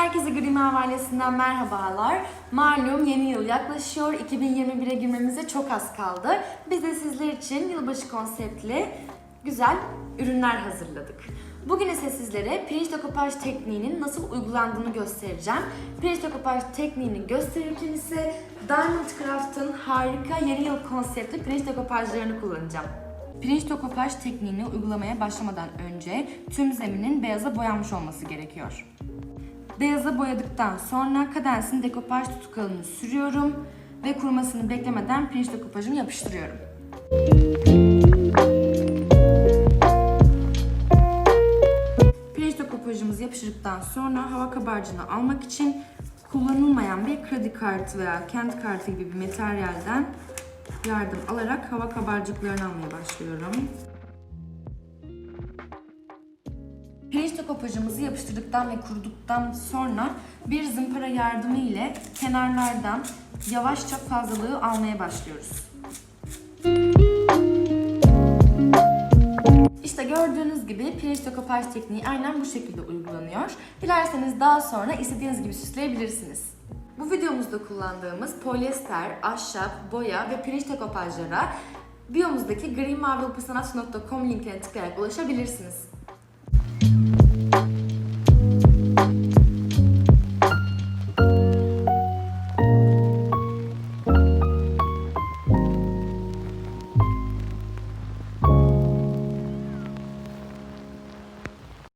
Herkese Gri Mavi ailesinden merhabalar. Malum yeni yıl yaklaşıyor. 2021'e girmemize çok az kaldı. Biz de sizler için yılbaşı konseptli güzel ürünler hazırladık. Bugün ise sizlere pirinç dekopaj tekniğinin nasıl uygulandığını göstereceğim. Pirinç dekopaj tekniğini gösterirken ise Diamond Craft'ın harika yeni yıl konseptli pirinç dekopajlarını kullanacağım. Pirinç dekopaj tekniğini uygulamaya başlamadan önce tüm zeminin beyaza boyanmış olması gerekiyor. Beyaza boyadıktan sonra kadensin dekopaj tutukalını sürüyorum ve kurumasını beklemeden pirinç dekopajımı yapıştırıyorum. Pirinç dekopajımızı yapıştırdıktan sonra hava kabarcığını almak için kullanılmayan bir kredi kartı veya kent kartı gibi bir materyalden yardım alarak hava kabarcıklarını almaya başlıyorum. Pirinç dekopajımızı yapıştırdıktan ve kuruduktan sonra bir zımpara yardımı ile kenarlardan yavaşça fazlalığı almaya başlıyoruz. İşte gördüğünüz gibi pirinç dekopaj tekniği aynen bu şekilde uygulanıyor. Dilerseniz daha sonra istediğiniz gibi süsleyebilirsiniz. Bu videomuzda kullandığımız polyester, ahşap, boya ve pirinç dekopajlara biyomuzdaki grimaviopusanato.com linkine tıklayarak ulaşabilirsiniz.